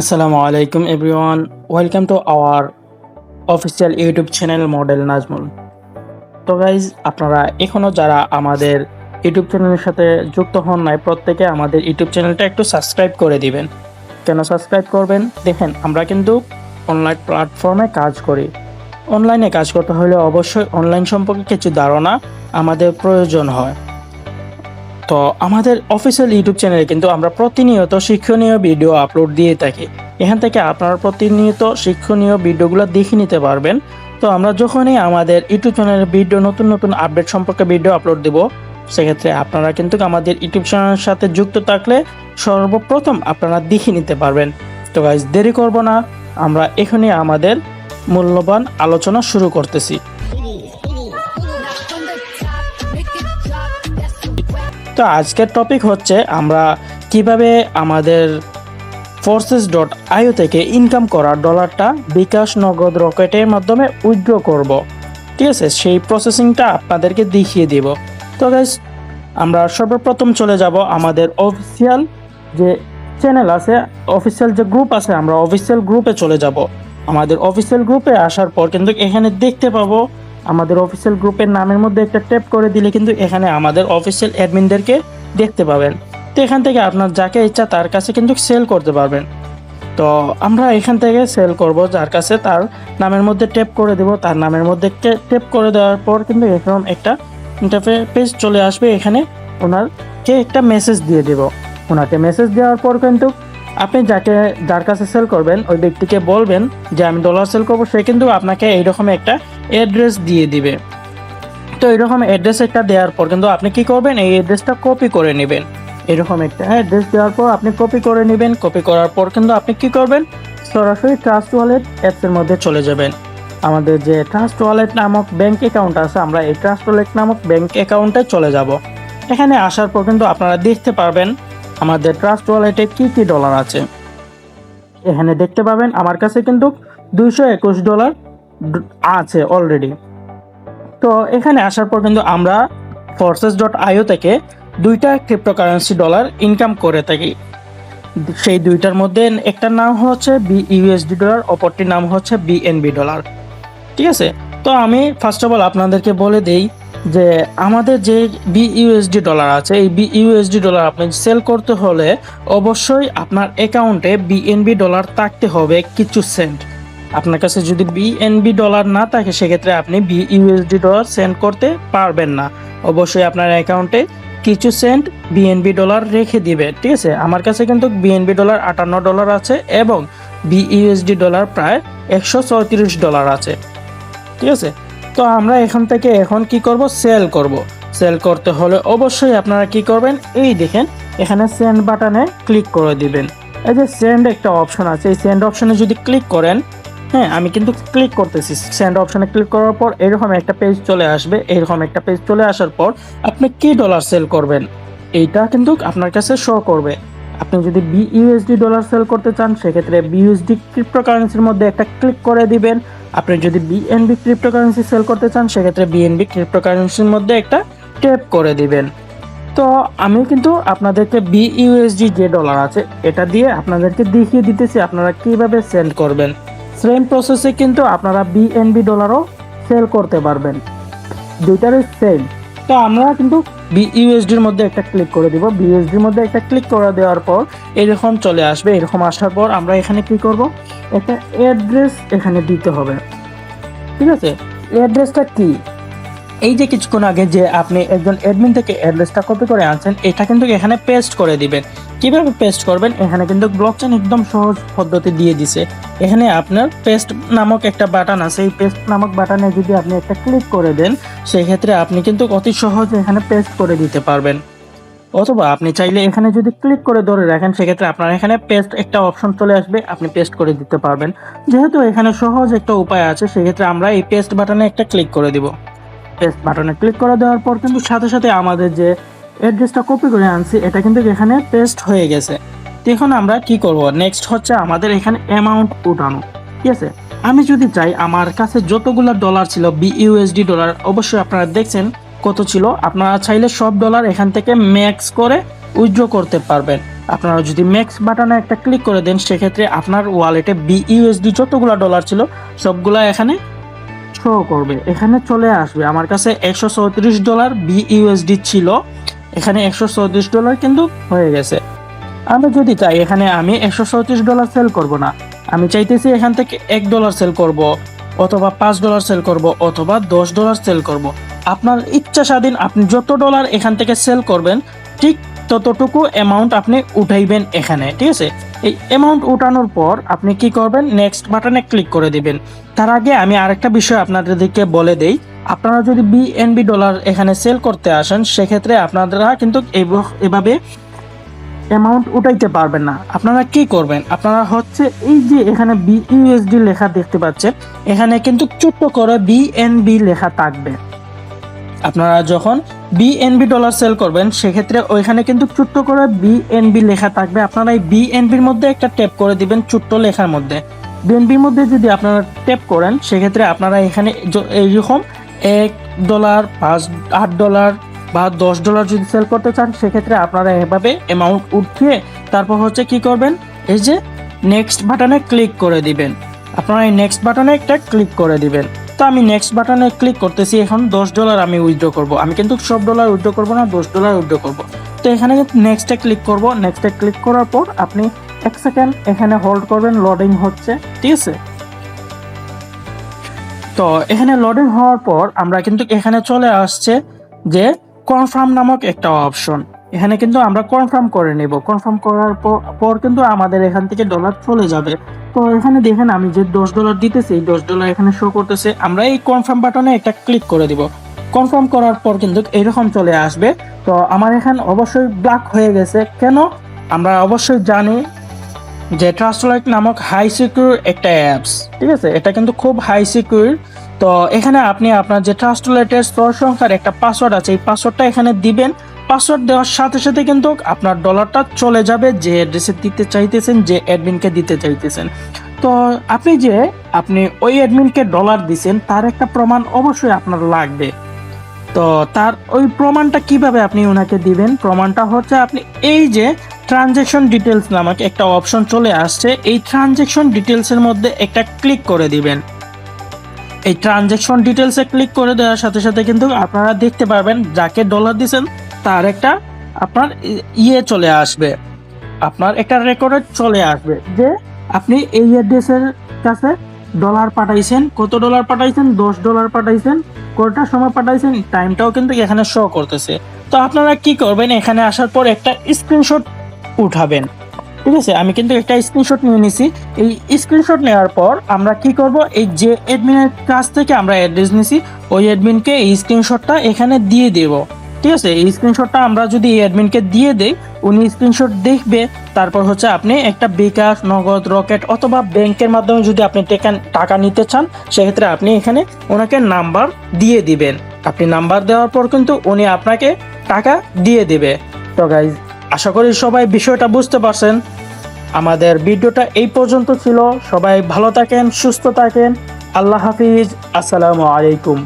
আসসালামু আলাইকুম everyone welcome to our official YouTube channel model Nazmul তো গাইজ আপনারা এখনও যারা আমাদের ইউটিউব চ্যানেলের সাথে যুক্ত হন নাই, প্রত্যেকে আমাদের ইউটিউব চ্যানেলটা একটু সাবস্ক্রাইব করে দিবেন। কেন সাবস্ক্রাইব করবেন? দেখেন, আমরা কিন্তু অনলাইন প্ল্যাটফর্মে কাজ করি। অনলাইনে কাজ করতে হলে অবশ্যই অনলাইন সম্পর্কে কিছু ধারণা আমাদের প্রয়োজন হয়। তো আমাদের অফিসিয়াল ইউটিউব চ্যানেলে কিন্তু আমরা প্রতিনিয়ত শিক্ষণীয় ভিডিও আপলোড দিয়ে থাকি। এখান থেকে আপনারা প্রতিনিয়ত শিক্ষণীয় ভিডিওগুলো দেখে নিতে পারবেন। তো আমরা যখনই আমাদের ইউটিউব চ্যানেলের ভিডিও নতুন নতুন আপডেট সম্পর্কে ভিডিও আপলোড দেব, সেক্ষেত্রে আপনারা কিন্তু আমাদের ইউটিউব চ্যানেলের সাথে যুক্ত থাকলে সর্বপ্রথম আপনারা দেখে নিতে পারবেন। তো গাইজ দেরি করব না, আমরা এখনই আমাদের মূল্যবান আলোচনা শুরু করতেছি। তো আজকের টপিক হচ্ছে আমরা কীভাবে আমাদের ফোর্সেস ডট আইও থেকে ইনকাম করা ডলারটা বিকাশ নগদ রকেটের মাধ্যমে উইথড্র করব। ঠিক আছে? সেই প্রসেসিংটা আপনাদেরকে দেখিয়ে দিব। তো গাইজ আমরা সর্বপ্রথম চলে যাব আমাদের অফিসিয়াল যে চ্যানেল আছে অফিসিয়াল যে গ্রুপ আছে, আমরা অফিসিয়াল গ্রুপে চলে যাব। আমাদের অফিসিয়াল গ্রুপে আসার পর কিন্তু এখানে দেখতে পাবো আমাদের অফিসিয়াল গ্রুপের নামের মধ্যে একটা ট্যাপ করে দিলে কিন্তু এখানে আমাদের অফিসিয়াল অ্যাডমিনদেরকে দেখতে পাবেন। তো এখান থেকে আপনার যাকে ইচ্ছা তার কাছে কিন্তু সেল করতে পারবেন। তো আমরা এখান থেকে সেল করব, যার কাছে তার নামের মধ্যে ট্যাপ করে দেব, তার নামের মধ্যে ট্যাপ করে দেওয়ার পর কিন্তু এরকম একটা ইন্টারফে পেজ চলে আসবে। এখানে ওনারকে একটা মেসেজ দিয়ে দেব। ওনাকে মেসেজ দেওয়ার পর কিন্তু আপনি যাকে যার কাছে সেল করবেন, ওই ব্যক্তিকে বলবেন যে, আমি ডলার সেল করব। সে কিন্তু আপনাকে এইরকম একটা অ্যাড্রেস দিয়ে দিবে। তো এরকম অ্যাড্রেস একটা দেওয়ার পর কিন্তু আপনি কি করবেন? এই অ্যাড্রেসটা কপি করে নেবেন। এরকম একটা অ্যাড্রেস দেওয়ার পর আপনি কপি করে নেবেন। কপি করার পর কিন্তু আপনি কি করবেন? সরাসরি ট্রাস্ট ওয়ালেট অ্যাপসের মধ্যে চলে যাবেন। আমাদের যে ট্রাস্ট ওয়ালেট নামক ব্যাংক অ্যাকাউন্ট আছে, আমরা এই ট্রাস্ট ওয়ালেট নামক ব্যাংক অ্যাকাউন্টে চলে যাব। এখানে আসার পর কিন্তু আপনারা দেখতে পারবেন আমাদের ট্রাস্ট ওয়ালেটে কি কি ডলার আছে? এখানে দেখতে পাবেন, আমার কাছে কিন্তু দুইশো একুশ ডলার আছে অলরেডি তো এখানে আসার পর কিন্তু আমরা ফোর্সেস ডট আইও থেকে দুইটা ক্রিপ্টোকারেন্সি ডলার ইনকাম করে থাকি। সেই দুইটার মধ্যে একটার নাম হচ্ছে বি ইউএসডি ডলার অপরটির নাম হচ্ছে বিএনবি ডলার ঠিক আছে? তো আমি ফার্স্ট অফ অল আপনাদেরকে বলে দেই যে আমাদের যে বি ইউএসডি ডলার আছে, এই বি ইউএসডি ডলার আপনি সেল করতে হলে অবশ্যই আপনার অ্যাকাউন্টে বিএনবি ডলার থাকতে হবে কিছু সেন্ট আপনার কাছে যদি বিএনবি ডলার না থাকে, সেক্ষেত্রে আপনি বি ইউএসডি ডলার সেন্ড করতে পারবেন না। অবশ্যই আপনার অ্যাকাউন্টে কিছু সেন্ট বিএনবি ডলার রেখে দিবে, ঠিক আছে? আমার কাছে কিন্তু বিএনবি ডলার আটান্ন ডলার আছে এবং বিইউএসডি ডলার প্রায় একশো চৌত্রিশ ডলার আছে, ঠিক আছে? তো আমরা এখান থেকে এখন কি করব? সেল করব। সেল করতে হলে অবশ্যই আপনারা কি করবেন? এই দেখেন, এখানে সেন্ড বাটনে ক্লিক করে দিবেন। এই যে সেন্ড একটা অপশন আছে। এই সেন্ড অপশনে যদি ক্লিক করেন হ্যাঁ আমি কিন্তু ক্লিক করতেছি। সেন্ড অপশনে ক্লিক করার পর এরকম একটা পেজ চলে আসবে। এরকম একটা পেজ চলে আসার পর আপনি কি ডলার সেল করবেন? এইটা কিন্তু আপনার কাছে শো করবে। আপনি যদি বিইউএসডি ডলার সেল করতে চান, সেক্ষেত্রে বিইউএসডি ক্রিপ্টোকারেন্সির মধ্যে একটা ক্লিক করে দিবেন। আপনি যদি বিএনবি ক্রিপ্টোকারেন্সি সেল করতে চান, সেক্ষেত্রে বিএনবি ক্রিপ্টোকারেন্সির মধ্যে একটা ট্যাপ করে দিবেন। তো আমি কিন্তু আপনাদেরকে বিইউএসডি যে ডলার আছে, এটা দিয়ে আপনাদেরকে দেখিয়ে দিতেছি আপনারা কীভাবে সেল করবেন। সেম প্রসেসে কিন্তু আপনারা বিএনবি ডলারও সেল করতে পারবেন। দুইটারই সেম তো আমরা কিন্তু বিইউএসডির মধ্যে একটা ক্লিক করে দিব। বিইউএসডির মধ্যে একটা ক্লিক করে দেওয়ার পর এরকম চলে আসবে। এরকম আসার পর আমরা এখানে কি করব? একটা অ্যাড্রেস এখানে দিতে হবে। ঠিক আছে? অ্যাড্রেসটা কি? এই যে কিছুক্ষণ আগে যে আপনি একজন অ্যাডমিন থেকে অ্যাড্রেসটা কপি করে আনছেন, এটা কিন্তু এখানে পেস্ট করে দিবেন। কীভাবে পেস্ট করবেন? এখানে কিন্তু ব্লকচেন একদম সহজ পদ্ধতি দিয়ে দিছে। এখানে আপনার পেস্ট নামক একটা বাটন আছে। এই পেস্ট নামক বাটনে যদি আপনি একটা ক্লিক করে দেন, সেক্ষেত্রে আপনি কিন্তু অতি সহজে এখানে পেস্ট করে দিতে পারবেন। অথবা আপনি চাইলে এখানে যদি ক্লিক করে ধরে রাখেন, সেক্ষেত্রে আপনার এখানে পেস্ট একটা অপশন চলে আসবে, আপনি পেস্ট করে দিতে পারবেন। যেহেতু এখানে সহজ একটা উপায় আছে, সেক্ষেত্রে আমরা এই পেস্ট বাটনে একটা ক্লিক করে দিব। পেস্ট বাটনে ক্লিক করে দেওয়ার পর কিন্তু সাথে সাথে আমাদের যে অ্যাড্রেসটা কপি করে আনছি, এটা কিন্তু এখানে পেস্ট হয়ে গেছে। তো এখন আমরা কি করব? নেক্সট হচ্ছে আমাদের এখানে অ্যামাউন্ট উঠানো। ঠিক আছে? আমি যদি চাই, আমার কাছে যতগুলো ডলার ছিল বিইউএসডি ডলার অবশ্যই আপনারা দেখছেন কত ছিল। আপনারা চাইলে সব ডলার এখান থেকে ম্যাক্স করে উইথড্র করতে পারবেন। আপনারা যদি ম্যাক্স বাটনে একটা ক্লিক করে দেন, সেক্ষেত্রে আপনার ওয়ালেটে বিইউএসডি যতগুলো ডলার ছিল, সবগুলা এখানে শো করবে। এখানে চলে আসবে। আমার কাছে একশো চৌত্রিশ ডলার বিইউএসডি ছিল। এখানে একশো চৌত্রিশ ডলার কিন্তু হয়ে গেছে। আমি যদি চাই, এখানে আমি একশো চৌত্রিশ ডলার সেল করব না। আমি চাইতেছি এখান থেকে এক ডলার সেল করব, অথবা পাঁচ ডলার সেল করব, অথবা দশ ডলার সেল করব। আপনার ইচ্ছা স্বাধীন আপনি যত ডলার এখান থেকে সেল করবেন, ঠিক ততটুকু অ্যামাউন্ট আপনি উঠাইবেন এখানে, ঠিক আছে? এই অ্যামাউন্ট উঠানোর পর আপনি কি করবেন? নেক্সট বাটনে ক্লিক করে দিবেন। তার আগে আমি আরেকটা বিষয় আপনাদেরকে বলে দেই। আপনারা যদি বিএনবি ডলার এখানে সেল করতে আসেন, সেক্ষেত্রে আপনারা কিন্তু এভাবে অ্যামাউন্ট উঠাইতে পারবেন না। আপনারা কি করবেন? আপনারা হচ্ছে এই যে এখানে বিইউএসডি লেখা দেখতে পাচ্ছেন, এখানে কিন্তু ছোট্ট করে বিএনবি লেখা থাকবে। আপনারা যখন বিএনবি ডলার সেল করবেন, সেক্ষেত্রে ওইখানে কিন্তু ছোট্ট করে বিএনবি লেখা থাকবে। আপনারা এই বিএনবির মধ্যে একটা ট্যাপ করে দিবেন ছোট্ট লেখার মধ্যে। বিএনবির মধ্যে যদি আপনারা ট্যাপ করেন, সেক্ষেত্রে আপনারা এখানে এইরকম এক ডলার পাঁচ, আট ডলার বা দশ ডলার যদি সেল করতে চান, সেক্ষেত্রে আপনারা এভাবে অ্যামাউন্ট উঠিয়ে তারপর হচ্ছে কি করবেন? এই যে নেক্সট বাটনে ক্লিক করে দিবেন। আপনারা এই নেক্সট বাটনে একটা ক্লিক করে দিবেন। তো আমি নেক্সট বাটনে ক্লিক করতেছি, এখন দশ ডলার আমি উইথড্র করব। আমি কিন্তু সব ডলার উইথড্র করব না, দশ ডলার উইথড্র করব। তো এখানে নেক্সটে ক্লিক করব নেক্সটে ক্লিক করার পর আপনি এক সেকেন্ড এখানে হোল্ড করবেন লোডিং হচ্ছে, ঠিক আছে? তো এখানে লোডিং হওয়ার পর আমরা কিন্তু এখানে চলে আসছে যে কনফার্ম নামক একটা অপশন এখানে কিন্তু আমরা কনফার্ম করে নেব। কনফার্ম করার পর- পর কিন্তু আমাদের এখান থেকে ডলার চলে যাবে। তো এখানে দেখেন আমি যে দশ ডলার দিতেছি, এই দশ ডলার এখানে শো করতেছে। আমরা এই কনফার্ম বাটনে একটা ক্লিক করে দিব। কনফার্ম করার পর কিন্তু এরকম চলে আসবে। তো আমার এখানে অবশ্যই ব্ল্যাক হয়ে গেছে। কেন? আমরা অবশ্যই জানি যে ট্রাস্টলাইট নামক হাই সিকিউর একটা অ্যাপস ঠিক আছে? এটা কিন্তু খুব হাই সিকিউর তো এখানে আপনি আপনার যে ট্রাস্টলাইটের স্তর সংখ্যার একটা পাসওয়ার্ড আছে, এই পাসওয়ার্ডটা এখানে দিবেন। পাসওয়ার্ড দেওয়ার সাথে সাথে কিন্তু আপনার ডলারটা চলে যাবে যে অ্যাড্রেসে দিতে চাইতেছেন, যে অ্যাডমিনকে দিতে চাইতেছেন। তো আপনি যে আপনি ওই অ্যাডমিনকে ডলার দিছেন, তার একটা প্রমাণ অবশ্যই আপনার লাগবে। তো তার ওই প্রমাণটা কীভাবে আপনি ওনাকে দিবেন? প্রমাণটা হচ্ছে আপনি এই যে ট্রানজেকশন ডিটেলস নামক একটা অপশন চলে আসছে, এই ট্রানজেকশন ডিটেলসের মধ্যে একটা ক্লিক করে দিবেন। এই ট্রানজেকশন ডিটেলসে ক্লিক করে দেওয়ার সাথে সাথে কিন্তু আপনারা দেখতে পারবেন যাকে ডলার দিছেন তার একটা আপনার ইয়ে চলে আসবে। আপনার একটা রেকর্ডে চলে আসবে যে আপনি এই অ্যাড্রেসের কাছে ডলার পাঠাইছেন, কত ডলার পাঠাইছেন, দশ ডলার পাঠাইছেন কয়টার সময় পাঠাইছেন টাইমটাও কিন্তু এখানে শো করতেছে। তো আপনারা কি করবেন, এখানে আসার পর একটা স্ক্রিনশট উঠাবেন। ঠিক আছে? আমি কিন্তু একটা স্ক্রিনশট নিয়ে নিছি। এই স্ক্রিনশট নেওয়ার পর আমরা কি করব, এই যে অ্যাডমিনের কাছ থেকে আমরা অ্যাড্রেস নিছি, ওই অ্যাডমিনকে এই স্ক্রিনশটটা এখানে দিয়ে দেব। ঠিক আছে, এই স্ক্রিনশটটা আমরা যদি অ্যাডমিনকে দিয়ে দেই, উনি স্ক্রিনশট দেখবে, তারপর হচ্ছে আপনি একটা বিকাশ, নগদ, রকেট অথবা ব্যাংকের মাধ্যমে যদি আপনি টাকা নিতে চান, সেক্ষেত্রে আপনি এখানে ওনাকে নাম্বার দিয়ে দিবেন। আপনি নাম্বার দেওয়ার পর কিন্তু উনি আপনাকে টাকা দিয়ে দেবে। তো গাইজ আশা করি সবাই বিষয়টা বুঝতে পারছেন। আমাদের ভিডিওটা এই পর্যন্ত ছিল। সবাই ভালো থাকেন, সুস্থ থাকেন। আল্লাহ হাফিজ। আসসালামু আলাইকুম।